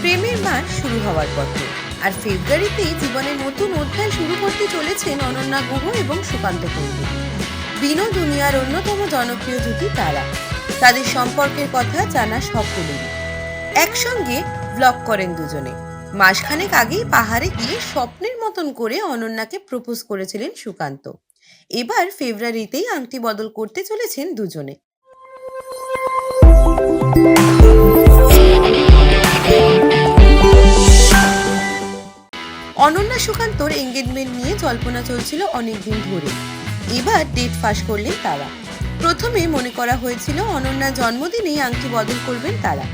প্রেমের মাস শুরু হওয়ার পথে। আর ফেব্রুয়ারিতেই জীবনের নতুন অধ্যায় শুরু করতে চলেছেন অনন্যা গুহ এবং সুকান্ত কুণ্ডু। বিনো দুনিয়ার অন্যতম জনপ্রিয় জুটি তারা। তাদের সম্পর্কের কথা জানা সকলেরই একসঙ্গে ব্লগ করেন দুজনে। মাসখানেক আগেই পাহাড়ে গিয়ে স্বপ্নের মতন করে অনন্যাকে প্রপোজ করেছিলেন সুকান্ত। এবার ফেব্রুয়ারিতেই আংটি বদল করতে চলেছেন দুজনে। সুকান্তর এঙ্গেজমেন্ট নিয়ে জল্পনা চলছিল অনেকদিন ধরে। এবার ডেট ফাঁস করলেন তারা। প্রথমে মনে করা হয়েছিল অনন্যা জন্মদিনেই আংটি বদল করবেন তারা।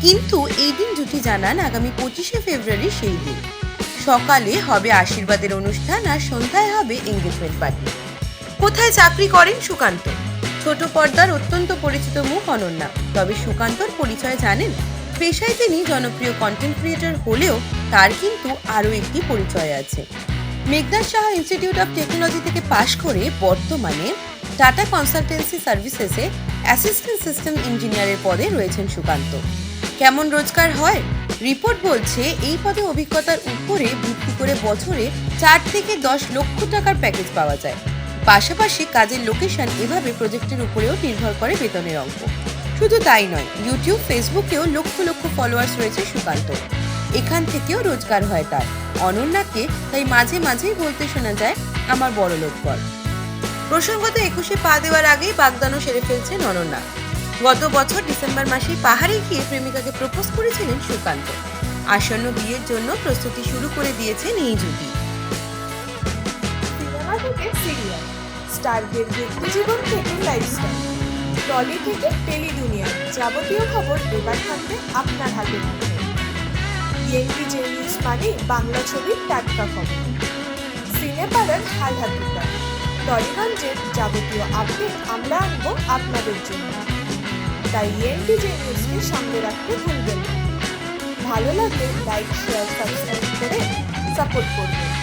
কিন্তু এই দিন জুটি জানান আগামী পঁচিশে ফেব্রুয়ারি সেই দিন। সকালে হবে আশীর্বাদের অনুষ্ঠান আর সন্ধ্যায় হবে এঙ্গেজমেন্ট পার্টি কোথায় চাকরি করেন সুকান্ত? ছোট পর্দার অত্যন্ত পরিচিত মুখ অনন্যা। তবে সুকান্তর পরিচয় জানেন? পেশায় তিনি জনপ্রিয় কন্টেন্ট ক্রিয়েটর হলেও তার কিন্তু আরও একটি পরিচয় আছে। Meghnad Saha institute of technology থেকে পাশ করে বর্তমানে টাটা কনসালটেন্সি সার্ভিসেসে অ্যাসিস্ট্যান্ট সিস্টেম ইঞ্জিনিয়ারের পদে রয়েছেন সুকান্ত। কেমন রোজগার হয়? রিপোর্ট বলছে, এই পদে অভিজ্ঞতার উপরে ভিত্তি করে বছরে চার থেকে দশ লক্ষ টাকার প্যাকেজ পাওয়া যায়। পাশাপাশি কাজের লোকেশন এভাবে প্রজেক্টের উপরেও নির্ভর করে বেতনের অঙ্ক। শুধু তাই নয় ইউটিউব ফেসবুকেও লক্ষ লক্ষ ফলোয়ার্স রয়েছে সুকান্ত। এখান থেকেও রোজগার হয় তার। অনন্যাকে তাই মাঝে মাঝেই বলতে শোনা যায়, আমার বড় লোক বল। প্রসঙ্গত একুশে পা দেওয়ার আগেই বাগদানও সেরে ফেলছেন অনন্যা। গত বছর ডিসেম্বর মাসে পাহাড়ে গিয়ে প্রেমিকাকে প্রপোজ করেছিলেন সুকান্ত। আসন্ন বিয়ের জন্য প্রস্তুতি শুরু করে দিয়েছেন এই জুটি সিনেমা থেকে সিরিয়াল। থেকে লাইফস্টাইল টলি থেকে টেলি দুনিয়া যাবতীয় খবর এবার থাকবে আপনার হাতে। ইএনটি জে নিউজ মানে বাংলা ছবির টাটকা খবর। সিনেপাড়ার হাল হাতিকা টলিগঞ্জের যাবতীয় আপডেট আমরা আনব আপনাদের জন্য। তাই ইএনটি জে নিউজকে সামনে রাখতে ভুলবেন ভালো লাগলে লাইক শেয়ার সাবস্ক্রাইব করে সাপোর্ট করবেন।